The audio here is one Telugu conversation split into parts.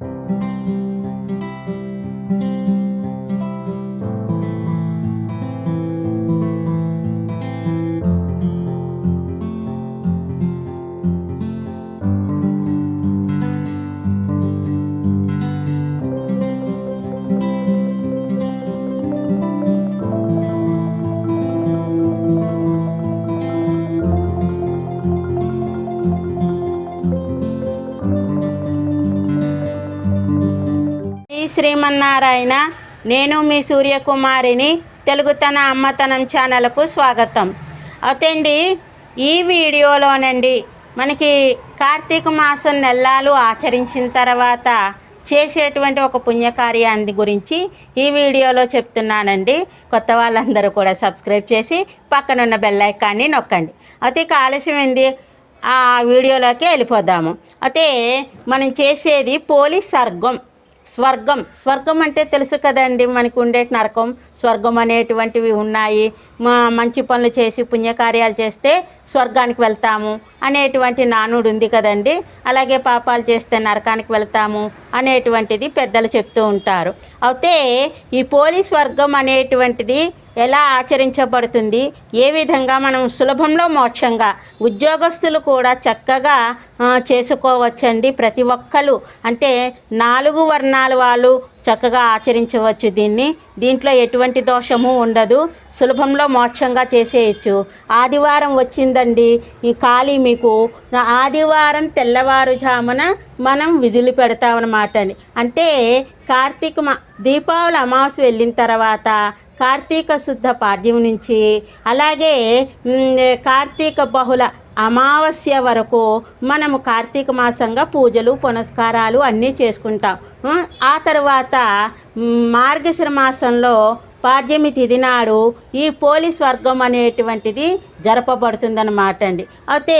ఈ శ్రీమన్నారాయణ నేను మీ సూర్యకుమారిని తెలుగుతన అమ్మతనం ఛానల్కు స్వాగతం. అవుతండి ఈ వీడియోలోనండి మనకి కార్తీక మాసం నెలలు ఆచరించిన తర్వాత చేసేటువంటి ఒక పుణ్యకార్యాన్ని గురించి ఈ వీడియోలో చెప్తున్నానండి. కొత్త వాళ్ళందరూ కూడా సబ్స్క్రైబ్ చేసి పక్కనున్న బెల్ ఐకాన్ని నొక్కండి. అయితే ఇక ఆలస్యం ఏంది? ఆ వీడియోలోకి వెళ్ళిపోదాము. అయితే మనం చేసేది పోలీస్ సర్గం. స్వర్గం. స్వర్గం అంటే తెలుసు కదండి మనకు ఉండే నరకం. స్వర్గం అనేటువంటివి ఉన్నాయి. మా మంచి పనులు చేసి పుణ్యకార్యాలు చేస్తే స్వర్గానికి వెళ్తాము అనేటువంటి నానుడు ఉంది కదండి. అలాగే పాపాలు చేస్తే నరకానికి వెళ్తాము అనేటువంటిది పెద్దలు చెప్తూ ఉంటారు. అయితే ఈ పోలీస్ వర్గం అనేటువంటిది ఎలా ఆచరించబడుతుంది? ఏ విధంగా మనం సులభంలో మోక్షంగా ఉద్యోగస్తులు కూడా చక్కగా చేసుకోవచ్చండి ప్రతి ఒక్కరు. అంటే నాలుగు వర్ణాల వాళ్ళు చక్కగా ఆచరించవచ్చు దీన్ని. దీంట్లో ఎటువంటి దోషము ఉండదు. సులభంలో మోక్షంగా చేసేయచ్చు. ఆదివారం వచ్చిందండి. ఈ ఖాళీ మీకు. ఆదివారం తెల్లవారుజామున మనం విధులు పెడతామన్నమాట అండి అంటే కార్తీక మా దీపావళి అమావాస్య వెళ్ళిన తర్వాత కార్తీక శుద్ధ పాడ్యం నుంచి అలాగే కార్తీక బహుళ అమావాస్య వరకు మనము కార్తీక మాసంగా పూజలు పునస్కారాలు అన్నీ చేసుకుంటాం. ఆ తర్వాత మార్గశిర మాసంలో పాడ్యమి తిథి నాడు ఈ పోలీస్ వర్గం అనేటువంటిది జరపబడుతుందన్నమాట అండి. అయితే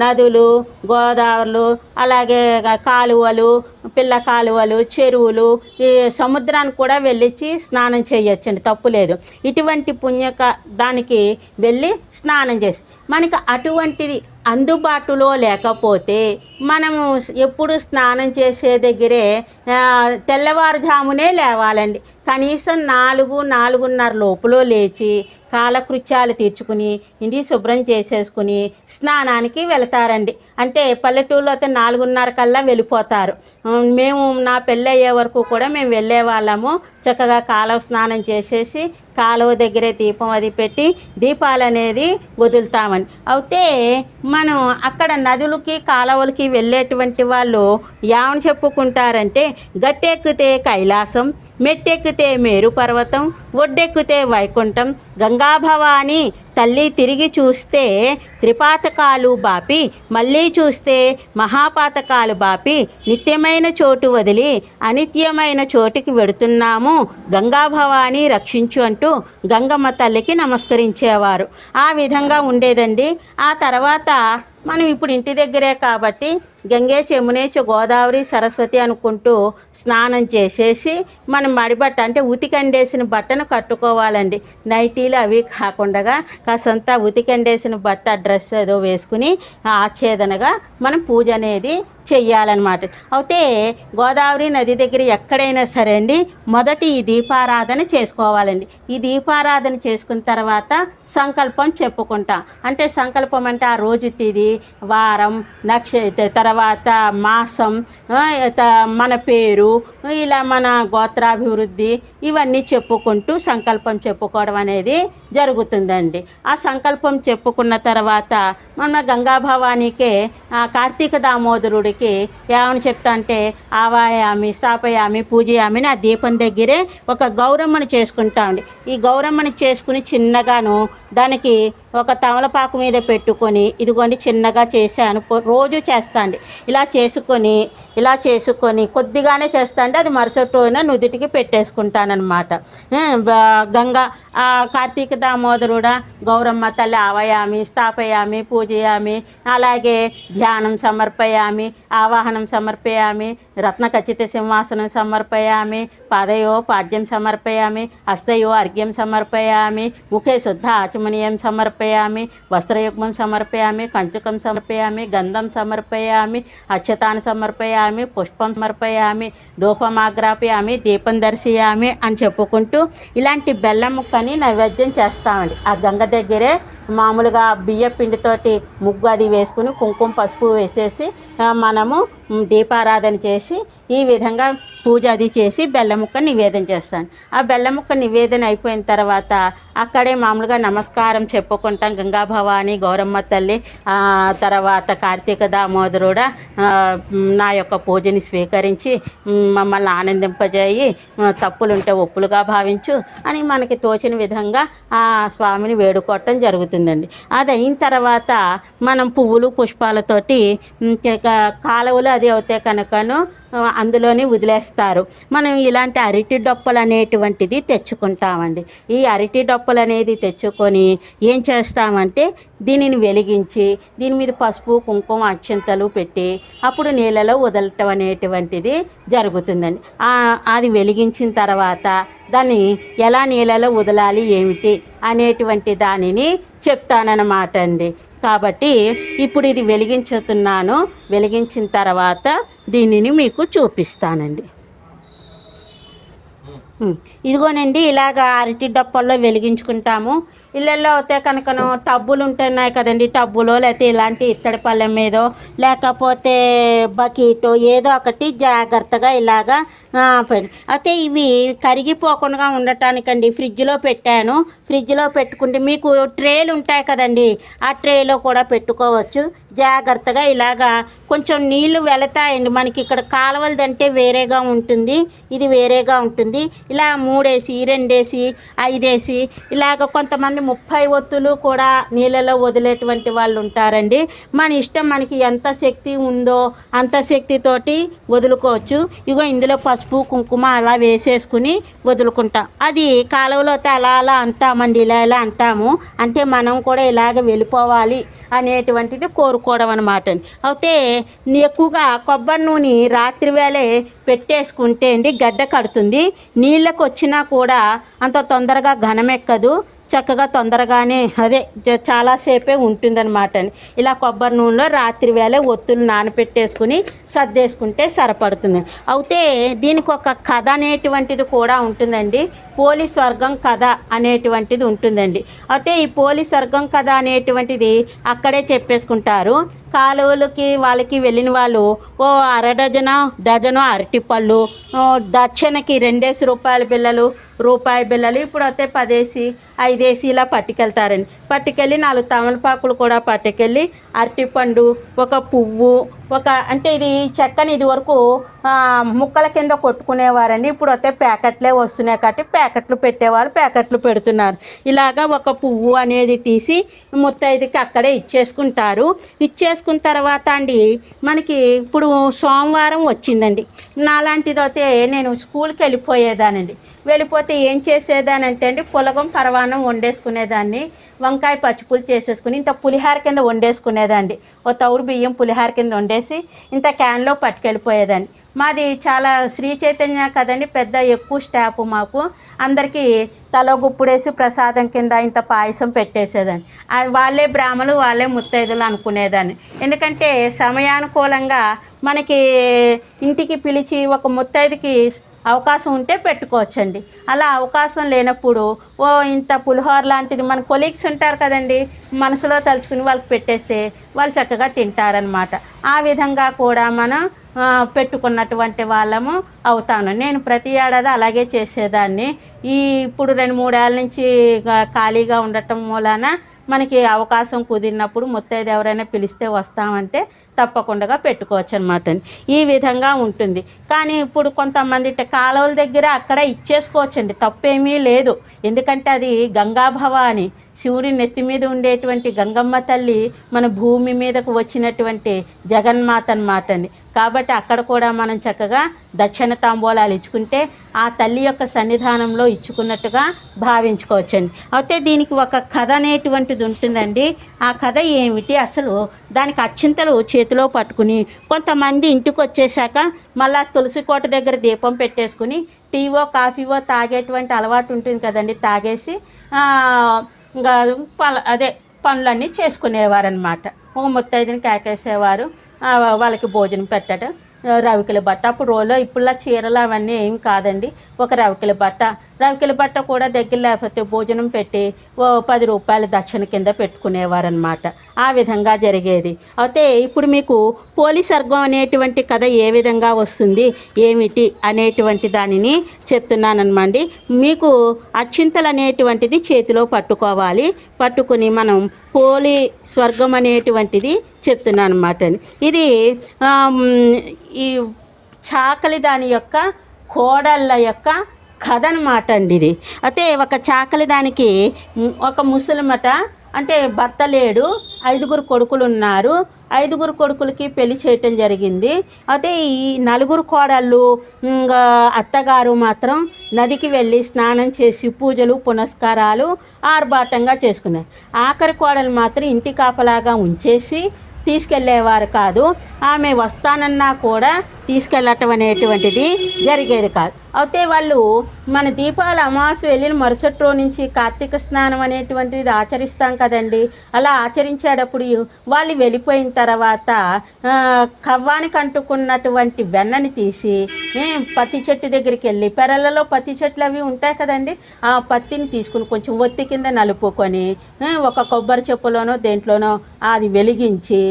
నదులు గోదావరులు అలాగే కాలువలు పిల్ల కాలువలు చెరువులు ఈ సముద్రానికి కూడా వెళ్ళిచ్చి స్నానం చేయొచ్చండి. తప్పులేదు ఇటువంటి పుణ్యక దానికి వెళ్ళి స్నానం చేసి మనకు అటువంటిది అందుబాటులో లేకపోతే మనము ఎప్పుడు స్నానం చేసే దగ్గరే తెల్లవారుజామునే లేవాలండి. కనీసం నాలుగు నాలుగున్నర లోపల లేచి కాలకృత్యాలు తీర్చుకుని ఇంటి శుభ్రం చేసేసుకుని స్నానానికి వెళతారండి. అంటే పల్లెటూరులో అయితే నాలుగున్నర కల్లా వెళ్ళిపోతారు. మేము నా పెళ్ళి అయ్యే వరకు కూడా మేము వెళ్ళే వాళ్ళము. చక్కగా కాలువ స్నానం చేసేసి కాలువ దగ్గరే దీపం అది పెట్టి దీపాలు అనేది వదులుతామండి. అయితే మనం అక్కడ నదులకి కాలువలకి వెళ్ళేటువంటి వాళ్ళు ఏమని చెప్పుకుంటారంటే గట్టెక్కితే కైలాసం మెట్టెక్కితే మేరు పర్వతం ఒడ్డెక్కితే వైకుంఠం గంగాభవాని తల్లి తిరిగి చూస్తే త్రిపాతకాలు బాపి మళ్ళీ చూస్తే మహాపాతకాలు బాపి నిత్యమైన చోటు వదిలి అనిత్యమైన చోటికి వెడుతున్నాము. గంగాభవాని రక్షించు అంటూ గంగమ్మ తల్లికి నమస్కరించేవారు. ఆ విధంగా ఉండేదండి. ఆ తర్వాత మనం ఇప్పుడు ఇంటి దగ్గరే కాబట్టి గంగే చెమునేచ గోదావరి సరస్వతి అనుకుంటూ స్నానం చేసేసి మనం మడిబట్ట అంటే ఉతికండేసిన బట్టను కట్టుకోవాలండి. నైటీలు అవి కాకుండా కాసంతా ఉతికండేసిన బట్ట డ్రెస్ ఏదో వేసుకుని ఆచ్ఛేదనగా మనం పూజ అనేది చెయ్యాలన్నమాట. అయితే గోదావరి నది దగ్గర ఎక్కడైనా సరే అండి మొదటి ఈ దీపారాధన చేసుకోవాలండి. ఈ దీపారాధన చేసుకున్న తర్వాత సంకల్పం చెప్పుకుంటాం. అంటే సంకల్పం అంటే ఆ రోజు తిది వారం నక్ష తర్వాత మాసం మన పేరు ఇలా మన గోత్రాభివృద్ధి ఇవన్నీ చెప్పుకుంటూ సంకల్పం చెప్పుకోవడం అనేది జరుగుతుందండి. ఆ సంకల్పం చెప్పుకున్న తర్వాత మన గంగాభవానికి ఆ కార్తీక దామోదరుడికి ఏమని చెప్తా అంటే ఆవాయామి స్థాపయామి పూజయామి ఆ దీపం దగ్గరే ఒక గౌరమ్మని చేసుకుంటామండి ఈ గౌరమ్మని చేసుకుని చిన్నగాను దానికి ఒక తమలపాకు మీద పెట్టుకొని ఇదిగోండి చిన్నగా చేశాను రోజు చేస్తా అండి ఇలా చేసుకొని ఇలా చేసుకొని కొద్దిగానే చేస్తా అంటే అది మరుసటి రోజున నుదుటికి పెట్టేసుకుంటానమాట గంగా ఆ, కార్తీక దామోదరుడ గౌరమ్మ తల్లి ఆవయామి స్థాపయామి పూజయామి అలాగే ధ్యానం సమర్పయామి ఆవాహనం సమర్పయామి రత్నఖచిత సింహాసనం సమర్పయామి పాదయో పాద్యం సమర్పయామి హస్తయో అర్ఘ్యం సమర్పయామి ముఖే శుద్ధ ఆచమనీయం సమర్పయామి వస్త్రయుగ్మం సమర్పయామి కంచుకం సమర్పయామి గంధం సమర్పయామి అక్షతాన్ని సమర్పయామి పుష్పం సమర్పయామి ధూపమాగ్రాపయామి దీపం దర్శయామి అని చెప్పుకుంటూ ఇలాంటి బెల్లం ముక్కని నైవేద్యం చేస్తామండి. ఆ గంగ దగ్గరే మామూలుగా బియ్య పిండితోటి ముగ్గు అది వేసుకుని కుంకుమ పసుపు వేసేసి మనము దీపారాధన చేసి ఈ విధంగా పూజ అది చేసి బెల్లముక్క నివేదన చేస్తాను. ఆ బెల్లముక్క నివేదన అయిపోయిన తర్వాత అక్కడే మామూలుగా నమస్కారం చెప్పుకుంటాం. గంగా భవాని గౌరమ్మ తల్లి తర్వాత కార్తీక దామోదరుడ నా యొక్క పూజని స్వీకరించి మమ్మల్ని ఆనందింపజేయి తప్పులుంటే ఒప్పులుగా భావించు అని మనకి తోచిన విధంగా ఆ స్వామిని వేడుకోవటం అవుతుందండి అది అయిన తర్వాత మనం పువ్వులు పుష్పాలతోటి ఇంకా కాలువలు అది అవుతాయి కనుకను అందులోనే వదిలేస్తారు. మనం ఇలాంటి అరటి డొప్పలు అనేటువంటిది తెచ్చుకుంటామండి. ఈ అరటి డొప్పలు అనేది తెచ్చుకొని ఏం చేస్తామంటే దీనిని వెలిగించి దీని మీద పసుపు కుంకుమ అక్షంతలు పెట్టి అప్పుడు నీళ్ళలో వదలటం అనేటువంటిది జరుగుతుందండి. అది వెలిగించిన తర్వాత దాన్ని ఎలా నీళ్ళలో వదలాలి ఏమిటి అనేటువంటి దానిని చెప్తానన్నమాట అండి. కాబట్టి ఇప్పుడు ఇది వెలిగించుతున్నాను. వెలిగించిన తర్వాత దీనిని మీకు చూపిస్తానండి. ఇదిగోనండి ఇలాగ అరటి డప్పల్లో వెలిగించుకుంటాము. ఇళ్ళల్లో అయితే కనుకను టబ్బులు ఉంటున్నాయి కదండి టబ్బులో లేకపోతే ఇలాంటి ఇత్తడి పళ్ళెం మీదో లేకపోతే బకెట్ ఏదో ఒకటి జాగ్రత్తగా ఇలాగా అయితే ఇవి కరిగిపోకుండా ఉండటానికండి ఫ్రిడ్జ్లో పెట్టాను. ఫ్రిడ్జ్లో పెట్టుకుంటే మీకు ట్రేలు ఉంటాయి కదండి ఆ ట్రేలో కూడా పెట్టుకోవచ్చు. జాగ్రత్తగా ఇలాగా కొంచెం నీళ్ళు వెళతాయండి మనకి ఇక్కడ కాలువలదంటే వేరేగా ఉంటుంది ఇది వేరేగా ఉంటుంది. ఇలా మూడేసి రెండేసి ఐదేసి ఇలాగ కొంతమంది ముప్పై ఒత్తులు కూడా నీళ్ళలో వదిలేటువంటి వాళ్ళు ఉంటారండి మన ఇష్టం మనకి ఎంత శక్తి ఉందో అంత శక్తితోటి వదులుకోవచ్చు. ఇగో ఇందులో పసుపు కుంకుమ అలా వేసేసుకుని వదులుకుంటాం. అది కాలువలో అలా అలా అంటామండి ఇలా ఇలా అంటాము. అంటే మనం కూడా ఇలాగ వెళ్ళిపోవాలి అనేటువంటిది కోరుకోవడం అనమాట అయితే ఎక్కువగా కొబ్బరి నూనె రాత్రి వేళే పెట్టేసుకుంటే అండి గడ్డ కడుతుంది. నీళ్ళకు వచ్చినా కూడా అంత తొందరగా ఘనమెక్కదు. చక్కగా తొందరగానే అదే చాలాసేపే ఉంటుందన్నమాట అని. ఇలా కొబ్బరి నూనెలో రాత్రి వేళ ఒత్తులు నానపెట్టేసుకుని సర్దేసుకుంటే సరిపడుతుంది. అయితే దీనికి ఒక కథ అనేటువంటిది కూడా ఉంటుందండి. పోలీస్ వర్గం కథ అనేటువంటిది ఉంటుందండి. అయితే ఈ పోలీస్ వర్గం కథ అనేటువంటిది అక్కడే చెప్పేసుకుంటారు. కాలువలకి వాళ్ళకి వెళ్ళిన వాళ్ళు ఓ అర డజను డజను అరటిపళ్ళు దక్షిణకి రెండేసి రూపాయల బిళ్ళలు రూపాయి బిళ్ళలు ఇప్పుడు అయితే పదేసి ఐదేసి ఇలా పట్టుకెళ్తారండి. పట్టుకెళ్ళి నాలుగు తమలపాకులు కూడా పట్టుకెళ్ళి అరటిపండు ఒక పువ్వు ఒక అంటే ఇది చెక్కని ఇది వరకు ముక్కల కింద కొట్టుకునేవారండి. ఇప్పుడు అయితే ప్యాకెట్లే వస్తున్నాయి కాబట్టి ప్యాకెట్లు పెట్టేవాళ్ళు ప్యాకెట్లు పెడుతున్నారు. ఇలాగా ఒక పువ్వు అనేది తీసి ముత్తైదుకి అక్కడే ఇచ్చేసుకుంటారు. ఇచ్చేసుకున్న తర్వాత అండి మనకి ఇప్పుడు సోమవారం వచ్చిందండి. నాలాంటిది అయితే నేను స్కూల్కి వెళ్ళిపోయేదానండి. వెళ్ళిపోతే ఏం చేసేదానంటే అండి పులగం పరవాన్నం వండేసుకునేదాన్ని వంకాయ పచ్చిపులు చేసేసుకుని ఇంత పులిహార కింద వండేసుకునేదండి ఓ తౌడు బియ్యం పులిహార కింద వండేసి ఇంత క్యాన్లో పట్టుకెళ్ళిపోయేదాన్ని. మాది చాలా శ్రీ చైతన్య కదండి పెద్ద ఎక్కువ స్టాఫ్ మాకు. అందరికీ తల గుప్పుడేసి ప్రసాదం కింద ఇంత పాయసం పెట్టేసేదాన్ని. వాళ్ళే బ్రాహ్మలు వాళ్ళే ముత్తైదులు అనుకునేదాన్ని. ఎందుకంటే సమయానుకూలంగా మనకి ఇంటికి పిలిచి ఒక ముత్తైదుకి అవకాశం ఉంటే పెట్టుకోవచ్చండి. అలా అవకాశం లేనప్పుడు ఓ ఇంత పులిహోర లాంటిది మన కొలీగ్స్ ఉంటారు కదండి మనసులో తలుచుకుని వాళ్ళకి పెట్టేస్తే వాళ్ళు చక్కగా తింటారనమాట ఆ విధంగా కూడా మనం పెట్టుకున్నటువంటి వాళ్ళము అవుతాను. నేను ప్రతి ఏడాది అలాగే చేసేదాన్ని. ఈ ఇప్పుడు రెండు మూడేళ్ళ నుంచి ఖాళీగా ఉండటం మూలాన మనకి అవకాశం కుదిరినప్పుడు ముత్తైదు ఎవరైనా పిలిస్తే వస్తామంటే తప్పకుండా పెట్టుకోవచ్చు అనమాట ఈ విధంగా ఉంటుంది. కానీ ఇప్పుడు కొంతమంది కాలువల దగ్గర అక్కడ ఇచ్చేసుకోవచ్చండి. తప్పేమీ లేదు. ఎందుకంటే అది గంగాభవ అని శివుడి నెత్తి మీద ఉండేటువంటి గంగమ్మ తల్లి మన భూమి మీదకు వచ్చినటువంటి జగన్మాత అన్నమాట అండి. కాబట్టి అక్కడ కూడా మనం చక్కగా దక్షిణ తాంబూలాలు ఇచ్చుకుంటే ఆ తల్లి యొక్క సన్నిధానంలో ఇచ్చుకున్నట్టుగా భావించుకోవచ్చండి. అయితే దీనికి ఒక కథ అనేటువంటిది ఉంటుందండి. ఆ కథ ఏమిటి? అసలు దానికి అక్షింతలు చేతిలో పట్టుకుని కొంతమంది ఇంటికి వచ్చేసాక మళ్ళా తులసి కోట దగ్గర దీపం పెట్టేసుకుని టీవో కాఫీవో తాగేటువంటి అలవాటు ఉంటుంది కదండి. తాగేసి ఇంకా అదే పనులన్నీ చేసుకునేవారనమాట ఒక ముత్తైదుని కేకేసేవారు. వాళ్ళకి భోజనం పెట్టడం రవికిల రవికల బట్ట. అప్పుడు రోజులో ఇప్పుడులా చీరలు అవన్నీ ఏం కాదండి. ఒక రవికల బట్ట రవికిల బట్ట కూడా దగ్గర లేకపోతే భోజనం పెట్టి ఓ పది రూపాయల దక్షిణ కింద పెట్టుకునేవారనమాట ఆ విధంగా జరిగేది. అయితే ఇప్పుడు మీకు పోలీ వర్గం అనేటువంటి కథ ఏ విధంగా వస్తుంది ఏమిటి అనేటువంటి దానిని చెప్తున్నానమాట మీకు అచ్చింతలు అనేటువంటిది చేతిలో పట్టుకోవాలి. పట్టుకుని మనం పోలి స్వర్గం అనేటువంటిది చెప్తున్నాను అనమాట ఇది ఈ చాకలి దాని యొక్క కోడళ్ళ యొక్క కథ అనమాట అండి ఇది అయితే ఒక చాకలి దానికి ఒక ముసలిమట అంటే భర్త లేడు ఐదుగురు కొడుకులు ఉన్నారు ఐదుగురు కొడుకులకి పెళ్ళి చేయటం జరిగింది. అయితే ఈ నలుగురు కోడళ్ళు ఇంకా అత్తగారు మాత్రం నదికి వెళ్ళి స్నానం చేసి పూజలు పునస్కారాలు ఆర్భాటంగా చేసుకున్నారు. ఆఖరి కోడలు మాత్రం ఇంటి కాపలాగా ఉంచేసి తీసుకెళ్ళేవారు కాదు. ఆమె వస్తానన్నా కూడా తీసుకెళ్ళటం అనేటువంటిది జరిగేది కాదు. అయితే వాళ్ళు మన దీపావళి అమావాస్య వెళ్ళిన మరుసటి రోజు నుంచి కార్తీక స్నానం అనేటువంటిది ఆచరిస్తాం కదండి. అలా ఆచరించేటప్పుడు వాళ్ళు వెళ్ళిపోయిన తర్వాత కవ్వానికి అంటుకున్నటువంటి వెన్నని తీసి పత్తి చెట్టు దగ్గరికి వెళ్ళి పెరలలో పత్తి చెట్లు అవి ఉంటాయి కదండి ఆ పత్తిని తీసుకుని కొంచెం ఒత్తి కింద నలుపుకొని ఒక కొబ్బరి చెప్పులోనో దేంట్లోనో అది వెలిగించి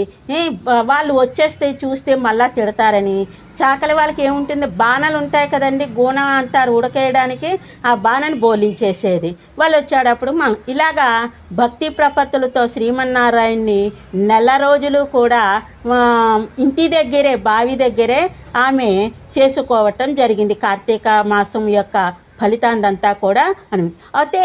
వాళ్ళు వచ్చేస్తే చూస్తే మళ్ళా తిడతారని చాకలి వాళ్ళకి ఏముంటుంది? బాణలు ఉంటాయి కదండి. గూన అంటారు ఉడకేయడానికి. ఆ బాణని బోలించేసేది. వాళ్ళు వచ్చేటప్పుడు మనం ఇలాగా భక్తి ప్రపత్తులతో శ్రీమన్నారాయణ్ణి నెల రోజులు కూడా ఇంటి దగ్గరే బావి దగ్గరే ఆమె చేసుకోవటం జరిగింది. కార్తీక మాసం యొక్క ఫలితాందంతా కూడా అని అయితే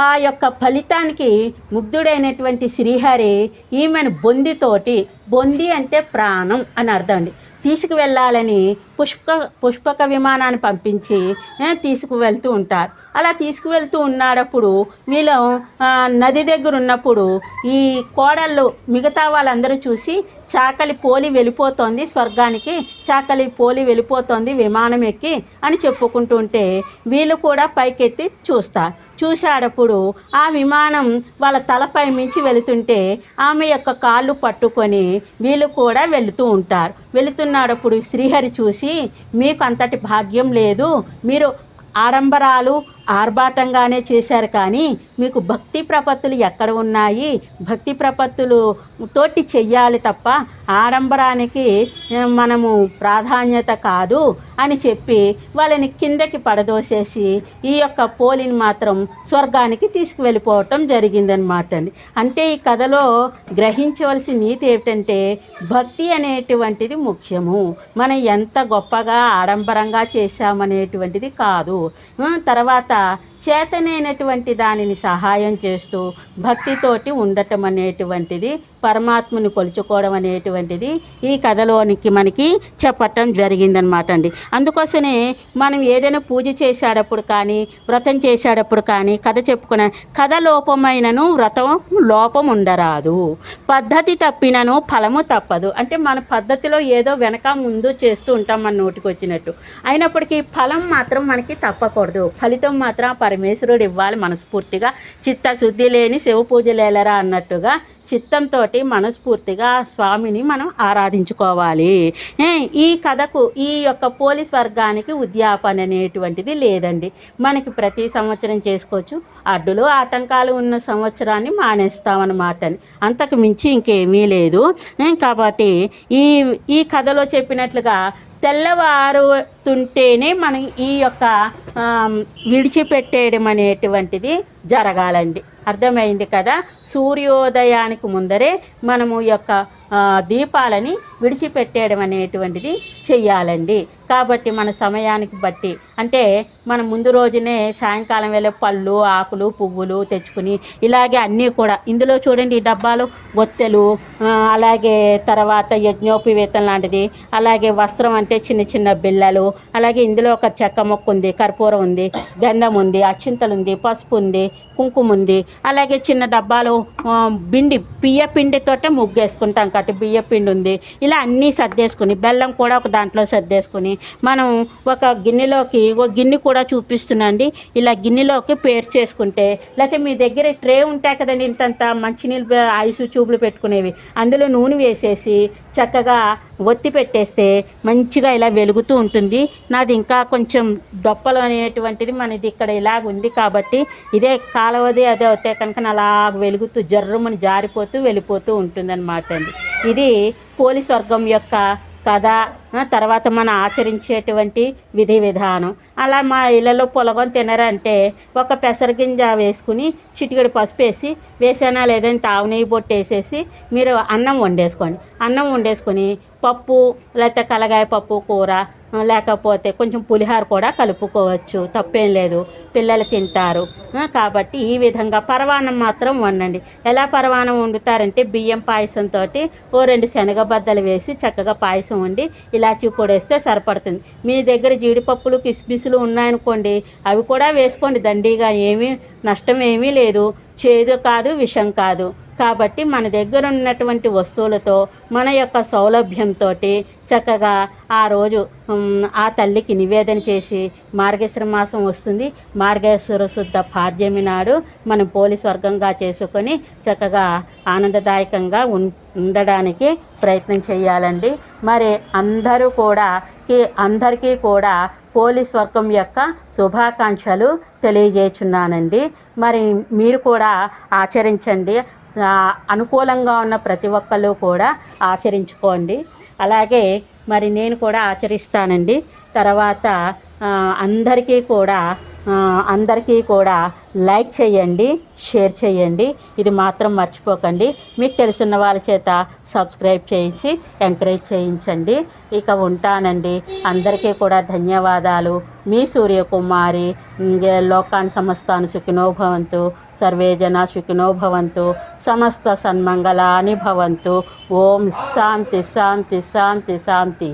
ఆ యొక్క ఫలితానికి ముగ్ధుడైనటువంటి శ్రీహరి ఈమెను బొందితోటి బొంది అంటే ప్రాణం అని అర్థం అండి. తీసుకువెళ్ళాలని పుష్ప పుష్పక విమానాన్ని పంపించి తీసుకువెళ్తూ ఉంటారు. అలా తీసుకువెళ్తూ ఉన్నాడప్పుడు వీళ్ళు నది దగ్గర ఉన్నప్పుడు ఈ కోడళ్ళు మిగతా వాళ్ళందరూ చూసి చాకలి పోలి వెళ్ళిపోతోంది స్వర్గానికి చాకలి పోలి వెళ్ళిపోతోంది విమానం ఎక్కి అని చెప్పుకుంటూ ఉంటే వీళ్ళు కూడా పైకెత్తి చూస్తారు చూశాడప్పుడు ఆ విమానం వాళ్ళ తలపై మించి వెళుతుంటే ఆమె యొక్క కాళ్ళు పట్టుకొని వీళ్ళు కూడా వెళుతూ ఉంటారు. వెళుతున్నాడప్పుడు శ్రీహరి చూసి మీకు అంతటి భాగ్యం లేదు. మీరు ఆడంబరాలు ఆర్భాటంగానే చేశారు కానీ మీకు భక్తి ప్రపత్తులు ఎక్కడ ఉన్నాయి? భక్తి ప్రపత్తులు తోటి చెయ్యాలి తప్ప ఆడంబరానికి మనము ప్రాధాన్యత కాదు అని చెప్పి వాళ్ళని కిందకి పడదోసేసి ఈ యొక్క పోలిని మాత్రం స్వర్గానికి తీసుకువెళ్ళిపోవటం జరిగిందనమాట అండి. అంటే ఈ కథలో గ్రహించవలసిన నీతి ఏమిటంటే భక్తి అనేటువంటిది ముఖ్యము. మనం ఎంత గొప్పగా ఆడంబరంగా చేశామనేటువంటిది కాదు. తర్వాత తర్వాత చేతనైనటువంటి దానిని సహాయం చేస్తూ భక్తితోటి ఉండటం అనేటువంటిది పరమాత్మని కొలుచుకోవడం అనేటువంటిది ఈ కథలోనికి మనకి చెప్పటం జరిగిందనమాట అండి. అందుకోసమే మనం ఏదైనా పూజ చేసేటప్పుడు కానీ వ్రతం చేసేటప్పుడు కానీ కథ చెప్పుకునే కథ లోపమైనను వ్రతం లోపం ఉండరాదు. పద్ధతి తప్పినను ఫలము తప్పదు. అంటే మన పద్ధతిలో ఏదో వెనక ముందు చేస్తూ ఉంటాం మన నోటికి వచ్చినట్టు అయినప్పటికీ ఫలం మాత్రం మనకి తప్పకూడదు. ఫలితం మాత్రం పరమేశ్వరుడు ఇవ్వాలి మనస్ఫూర్తిగా. చిత్తశుద్ధి లేని శివ పూజలేలరా అన్నట్టుగా చిత్తంతో మనస్ఫూర్తిగా స్వామిని మనం ఆరాధించుకోవాలి. ఈ కథకు ఈ యొక్క పోలీస్ వర్గానికి ఉద్యాపన అనేటువంటిది లేదండి. మనకి ప్రతి సంవత్సరం చేసుకోవచ్చు. అడ్డులు ఆటంకాలు ఉన్న సంవత్సరాన్ని మానేస్తామన్నమాట అని అంతకు మించి ఇంకేమీ లేదు. కాబట్టి ఈ ఈ కథలో చెప్పినట్లుగా తెల్లవారుతుంటేనే మనం ఈ యొక్క విడిచిపెట్టేయడం అనేటువంటిది జరగాలండి. అర్థమైంది కదా? సూర్యోదయానికి ముందరే మనము ఈ యొక్క దీపాలని విడిచిపెట్టేయడం అనేటువంటిది చెయ్యాలండి. కాబట్టి మన సమయానికి బట్టి. అంటే మనం ముందు రోజునే సాయంకాలం వేళ పళ్ళు ఆకులు పువ్వులు తెచ్చుకుని ఇలాగే అన్నీ కూడా ఇందులో చూడండి ఈ డబ్బాలు ఒత్తెలు అలాగే తర్వాత యజ్ఞోపవేతం లాంటిది అలాగే వస్త్రం అంటే చిన్న చిన్న బిళ్ళలు అలాగే ఇందులో ఒక చెక్క మొక్క ఉంది కర్పూరం ఉంది గంధం ఉంది అక్షింతలు ఉంది పసుపు ఉంది కుంకుమ ఉంది. అలాగే చిన్న డబ్బాలు పిండి బిండి బియ్య పిండితోటే ముగ్గు వేసుకుంటాం కాబట్టి బియ్య పిండి ఉంది. ఇలా అన్నీ సర్దేసుకుని బెల్లం కూడా ఒక దాంట్లో సర్దేసుకుని మనం ఒక గిన్నెలోకి ఒక గిన్నె కూడా చూపిస్తున్నాండి ఇలా గిన్నెలోకి పేరు చేసుకుంటే లేకపోతే మీ దగ్గర ట్రే ఉంటాయి కదండి ఇంతంత మంచినీళ్ళు బ- చూపులు పెట్టుకునేవి. అందులో నూనె వేసేసి చక్కగా ఒత్తి పెట్టేస్తే మంచిగా ఇలా వెలుగుతూ ఉంటుంది. నాది ఇంకా కొంచెం డొప్పలు అనేటువంటిది మనది ఇక్కడ ఇలాగ ఉంది కాబట్టి ఇదే కాలవది అదే అవుతే కనుక అలా వెలుగుతూ జర్రుమని జారిపోతూ వెళ్ళిపోతూ ఉంటుందన్నమాట అండి. ఇది పోలీస్ వర్గం యొక్క కథ తర్వాత మనం ఆచరించేటువంటి విధి విధానం. అలా మా ఇళ్ళలో పొలగం తినరంటే ఒక పెసరగింజ వేసుకుని చిటికెడు పసుపు వేసి వేసానా లేదని తావునెయ్యి పొట్టు వేసేసి మీరు అన్నం వండేసుకోండి. అన్నం వండేసుకొని పప్పు లేకపోతే కలగాయ పప్పు కూర లేకపోతే కొంచెం పులిహార కూడా కలుపుకోవచ్చు. తప్పేం లేదు. పిల్లలు తింటారు. కాబట్టి ఈ విధంగా పరవాణం మాత్రం వండండి. ఎలా పరవాణం వండుతారంటే బియ్యం పాయసంతో ఓ రెండు శనగబద్దలు వేసి చక్కగా పాయసం వండి ఇలాచి పొడి వేస్తే సరిపడుతుంది. మీ దగ్గర జీడిపప్పులు కిస్మిస్లు ఉన్నాయనుకోండి అవి కూడా వేసుకోండి. దండిగా ఏమీ నష్టం ఏమీ లేదు. చేదు కాదు విషం కాదు. కాబట్టి మన దగ్గర ఉన్నటువంటి వస్తువులతో మన యొక్క సౌలభ్యంతో చక్కగా ఆ రోజు ఆ తల్లికి నివేదన చేసి మార్గేశ్వర మాసం వస్తుంది. మార్గేశ్వర శుద్ధ పాడ్యమి నాడు మనం పోలీస్ వర్గంగా చేసుకొని చక్కగా ఆనందదాయకంగా ఉం ఉండడానికి ప్రయత్నం చేయాలండి. మరి అందరూ కూడా అందరికీ కూడా పోలీస్ వర్గం యొక్క శుభాకాంక్షలు తెలియజేస్తున్నానండి. మరి మీరు కూడా ఆచరించండి. అనుకూలంగా ఉన్న ప్రతి ఒక్కళ్ళు కూడా ఆచరించుకోండి. అలాగే మరి నేను కూడా ఆచరిస్తానండి. తర్వాత అందరికీ కూడా అందరికీ కూడా లైక్ చేయండి షేర్ చేయండి. ఇది మాత్రం మర్చిపోకండి. మీకు తెలుసున్న వాళ్ళ చేత సబ్స్క్రైబ్ చేయించి ఎంకరేజ్ చేయించండి. ఇక ఉంటానండి. అందరికీ కూడా ధన్యవాదాలు. మీ సూర్యకుమారి లోకాన్ సమస్తాను సుఖినోభవంతు సర్వేజన సర్వే జన సమస్త సన్మంగళాని భవంతు. ఓం శాంతి శాంతి శాంతి శాంతి.